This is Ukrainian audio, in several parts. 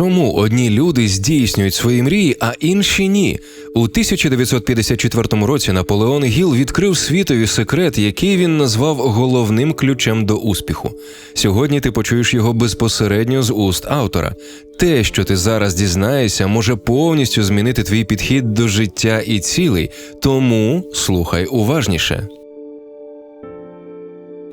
Чому одні люди здійснюють свої мрії, а інші ні? У 1954 році Наполеон Гіл відкрив світові секрет, який він назвав головним ключем до успіху. Сьогодні ти почуєш його безпосередньо з уст автора. Те, що ти зараз дізнаєшся, може повністю змінити твій підхід до життя і цілей, тому слухай уважніше.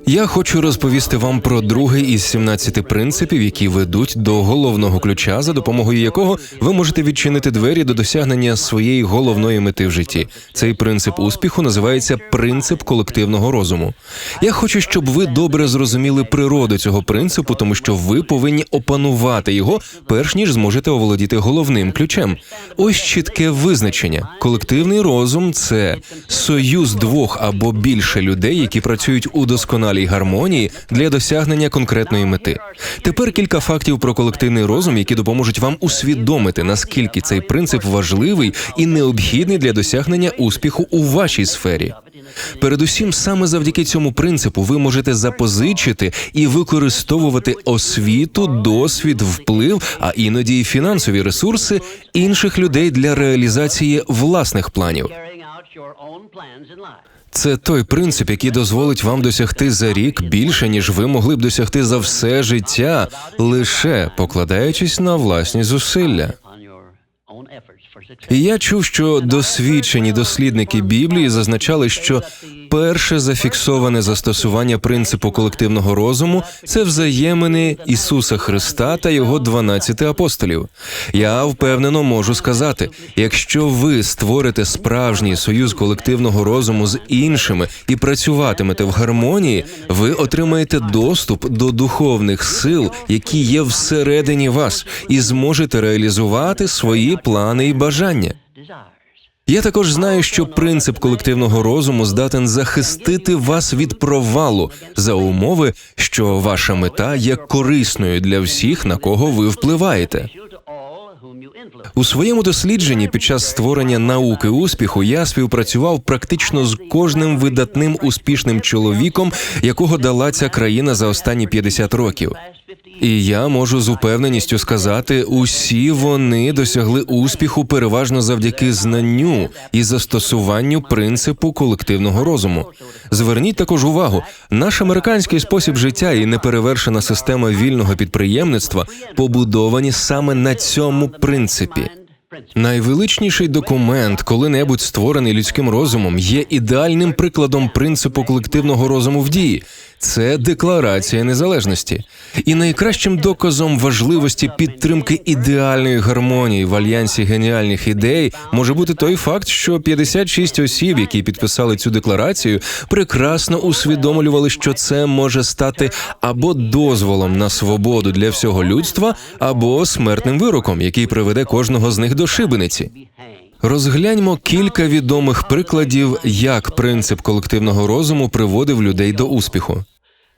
Я хочу розповісти вам про другий із 17 принципів, які ведуть до головного ключа, за допомогою якого ви можете відчинити двері до досягнення своєї головної мети в житті. Цей принцип успіху називається принцип колективного розуму. Я хочу, щоб ви добре зрозуміли природу цього принципу, тому що ви повинні опанувати його, перш ніж зможете оволодіти головним ключем. Ось чітке визначення: колективний розум це союз двох або більше людей, які працюють у досконалій гармонії для досягнення конкретної мети. Тепер кілька фактів про колективний розум, які допоможуть вам усвідомити, наскільки цей принцип важливий і необхідний для досягнення успіху у вашій сфері. Передусім, саме завдяки цьому принципу ви можете запозичити і використовувати освіту, досвід, вплив, а іноді й фінансові ресурси інших людей для реалізації власних планів. Це той принцип, який дозволить вам досягти за рік більше, ніж ви могли б досягти за все життя, лише покладаючись на власні зусилля. І я чув, що досвідчені дослідники Біблії зазначали, що перше зафіксоване застосування принципу колективного розуму це взаємини Ісуса Христа та його 12 апостолів. Я впевнено можу сказати: якщо ви створите справжній союз колективного розуму з іншими і працюватимете в гармонії, ви отримаєте доступ до духовних сил, які є всередині вас, і зможете реалізувати свої плани і бажання. Я також знаю, що принцип колективного розуму здатен захистити вас від провалу за умови, що ваша мета є корисною для всіх, на кого ви впливаєте. У своєму дослідженні під час створення науки успіху я співпрацював практично з кожним видатним успішним чоловіком, якого дала ця країна за останні 50 років. І я можу з упевненістю сказати, усі вони досягли успіху переважно завдяки знанню і застосуванню принципу колективного розуму. Зверніть також увагу, наш американський спосіб життя і неперевершена система вільного підприємництва побудовані саме на цьому принципі. Найвеличніший документ, коли-небудь створений людським розумом, є ідеальним прикладом принципу колективного розуму в дії. Це декларація незалежності, і найкращим доказом важливості підтримки ідеальної гармонії в альянсі геніальних ідей може бути той факт, що 56 осіб, які підписали цю декларацію, прекрасно усвідомлювали, що це може стати або дозволом на свободу для всього людства, або смертним вироком, який приведе кожного з них до шибениці. Розгляньмо кілька відомих прикладів, як принцип колективного розуму приводив людей до успіху.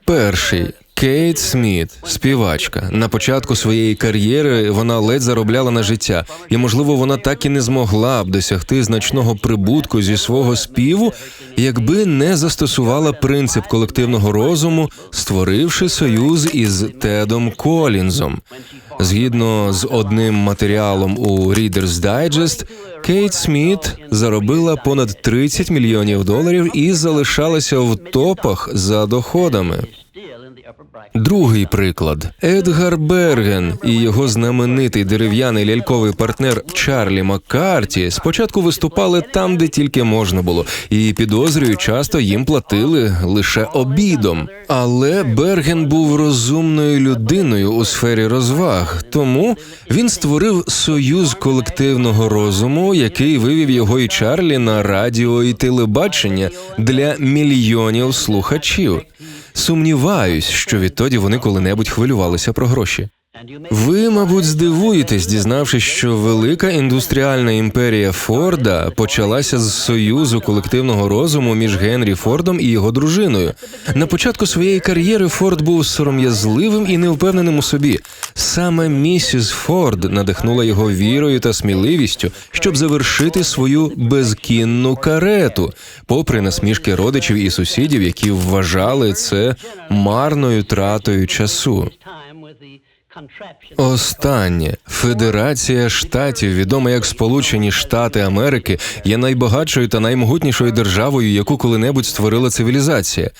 Перший Кейт Сміт, співачка. На початку своєї кар'єри вона ледь заробляла на життя, і можливо, вона так і не змогла б досягти значного прибутку зі свого співу, якби не застосувала принцип колективного розуму, створивши союз із Тедом Колінзом. Згідно з одним матеріалом у Reader's Digest, Кейт Сміт заробила понад 30 мільйонів доларів і залишалася в топах за доходами. Другий приклад Едгар Берген і його знаменитий дерев'яний ляльковий партнер Чарлі Маккарті спочатку виступали там, де тільки можна було, і підозрюю, часто їм платили лише обідом. Але Берген був розумною людиною у сфері розваг, тому він створив союз колективного розуму, який вивів його і Чарлі на радіо і телебачення для мільйонів слухачів. Сумніваюсь, що відтоді вони коли-небудь хвилювалися про гроші. Ви, мабуть, здивуєтесь, дізнавшись, що велика індустріальна імперія Форда почалася з союзу колективного розуму між Генрі Фордом і його дружиною. На початку своєї кар'єри Форд був сором'язливим і невпевненим у собі. Саме місіс Форд надихнула його вірою та сміливістю, щоб завершити свою безкінну карету, попри насмішки родичів і сусідів, які вважали це марною тратою часу. Останнє Федерація штатів, відома як Сполучені Штати Америки, є найбагатшою та наймогутнішою державою, яку коли-небудь створила цивілізація.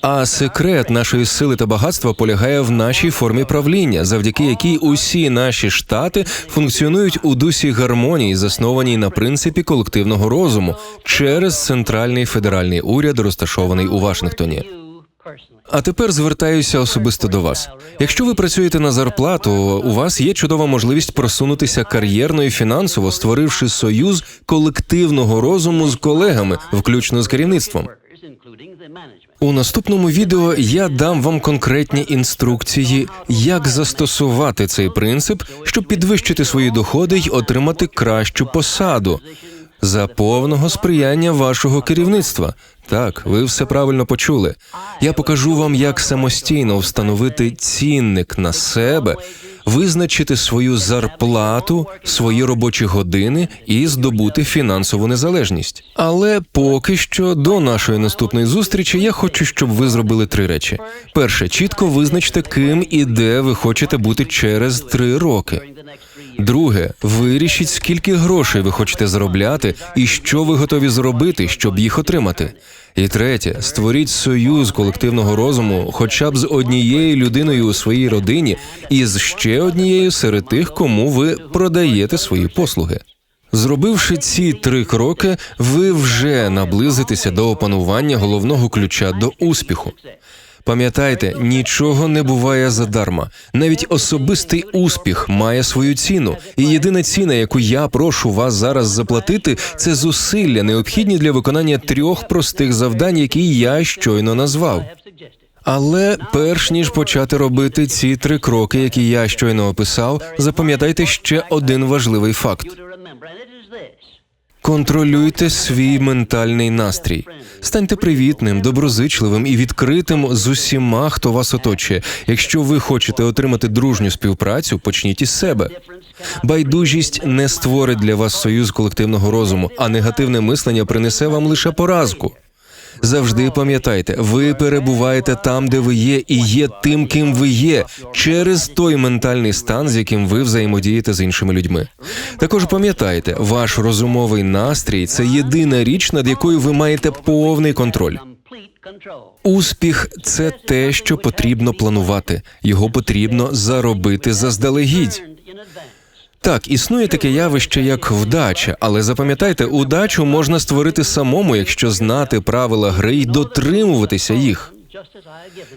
А секрет нашої сили та багатства полягає в нашій формі правління, завдяки якій усі наші штати функціонують у дусі гармонії, заснованій на принципі колективного розуму через центральний федеральний уряд, розташований у Вашингтоні. А тепер звертаюся особисто до вас. Якщо ви працюєте на зарплату, у вас є чудова можливість просунутися кар'єрно і фінансово, створивши союз колективного розуму з колегами, включно з керівництвом. У наступному відео я дам вам конкретні інструкції, як застосувати цей принцип, щоб підвищити свої доходи й отримати кращу посаду за повного сприяння вашого керівництва. Так, ви все правильно почули. Я покажу вам, як самостійно встановити цінник на себе, визначити свою зарплату, свої робочі години і здобути фінансову незалежність. Але поки що до нашої наступної зустрічі я хочу, щоб ви зробили три речі: перше, чітко визначте, ким і де ви хочете бути через три роки. Друге, вирішіть, скільки грошей ви хочете заробляти і що ви готові зробити, щоб їх отримати. І третє, створіть союз колективного розуму, хоча б з однією людиною у своїй родині, і з ще однією серед тих, кому ви продаєте свої послуги. Зробивши ці три кроки, ви вже наблизитеся до опанування головного ключа до успіху. Пам'ятайте, нічого не буває задарма. Навіть особистий успіх має свою ціну, і єдина ціна, яку я прошу вас зараз заплатити, це зусилля, необхідні для виконання трьох простих завдань, які я щойно назвав. Але перш ніж почати робити ці три кроки, які я щойно описав, запам'ятайте ще один важливий факт. Контролюйте свій ментальний настрій. Станьте привітним, доброзичливим і відкритим з усіма, хто вас оточує. Якщо ви хочете отримати дружню співпрацю, почніть із себе. Байдужість не створить для вас союз колективного розуму, а негативне мислення принесе вам лише поразку. Завжди пам'ятайте, ви перебуваєте там, де ви є, і є тим, ким ви є, через той ментальний стан, з яким ви взаємодієте з іншими людьми. Також пам'ятайте, ваш розумовий настрій це єдина річ, над якою ви маєте повний контроль. Успіх це те, що потрібно планувати. Його потрібно заробити заздалегідь. Так, існує таке явище, як вдача, але запам'ятайте, удачу можна створити самому, якщо знати правила гри й дотримуватися їх.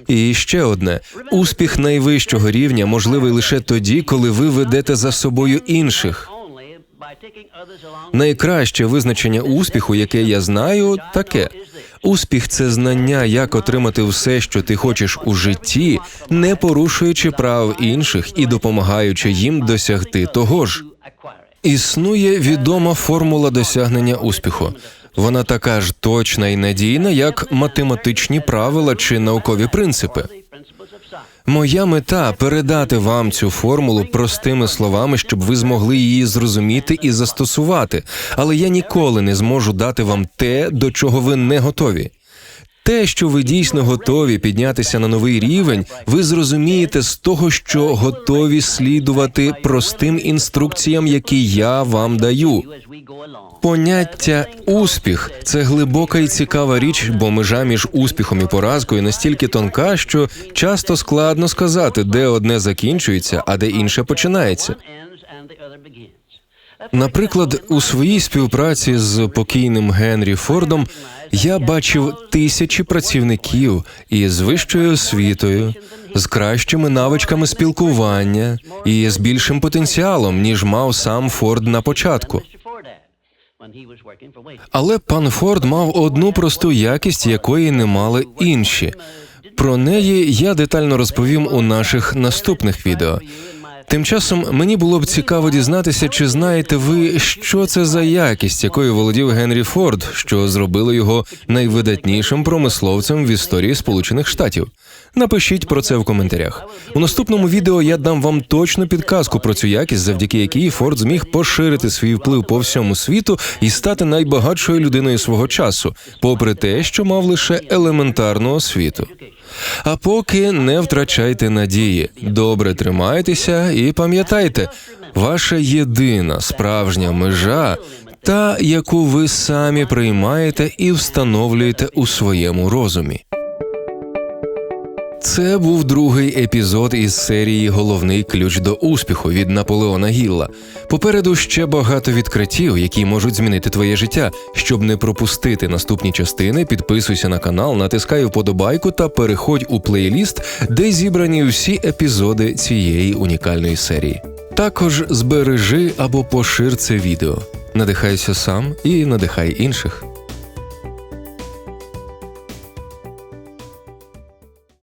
І ще одне: успіх найвищого рівня можливий лише тоді, коли ви ведете за собою інших. Найкраще визначення успіху, яке я знаю, таке: успіх це знання, як отримати все, що ти хочеш у житті, не порушуючи прав інших і допомагаючи їм досягти того ж. Існує відома формула досягнення успіху. Вона така ж точна і надійна, як математичні правила чи наукові принципи. Моя мета передати вам цю формулу простими словами, щоб ви змогли її зрозуміти і застосувати. Але я ніколи не зможу дати вам те, до чого ви не готові. Те, що ви дійсно готові піднятися на новий рівень, ви зрозумієте з того, що готові слідувати простим інструкціям, які я вам даю. Поняття успіх це глибока і цікава річ, бо межа між успіхом і поразкою настільки тонка, що часто складно сказати, де одне закінчується, а де інше починається. Наприклад, у своїй співпраці з покійним Генрі Фордом я бачив тисячі працівників із вищою освітою, з кращими навичками спілкування і з більшим потенціалом, ніж мав сам Форд на початку. Але пан Форд мав одну просту якість, якої не мали інші. Про неї я детально розповім у наших наступних відео. Тим часом мені було б цікаво дізнатися, чи знаєте ви, що це за якість, якою володів Генрі Форд, що зробило його найвидатнішим промисловцем в історії Сполучених Штатів. Напишіть про це в коментарях. У наступному відео я дам вам точну підказку про цю якість, завдяки якій Форд зміг поширити свій вплив по всьому світу і стати найбагатшою людиною свого часу, попри те, що мав лише елементарну освіту. А поки не втрачайте надії, добре тримайтеся і пам'ятайте, ваша єдина справжня межа та, яку ви самі приймаєте і встановлюєте у своєму розумі. Це був другий епізод із серії Головний ключ до успіху від Наполеона Гілла. Попереду ще багато відкриттів, які можуть змінити твоє життя. Щоб не пропустити наступні частини, підписуйся на канал, натискай вподобайку та переходь у плейліст, де зібрані всі епізоди цієї унікальної серії. Також збережи або пошир це відео. Надихайся сам і надихай інших.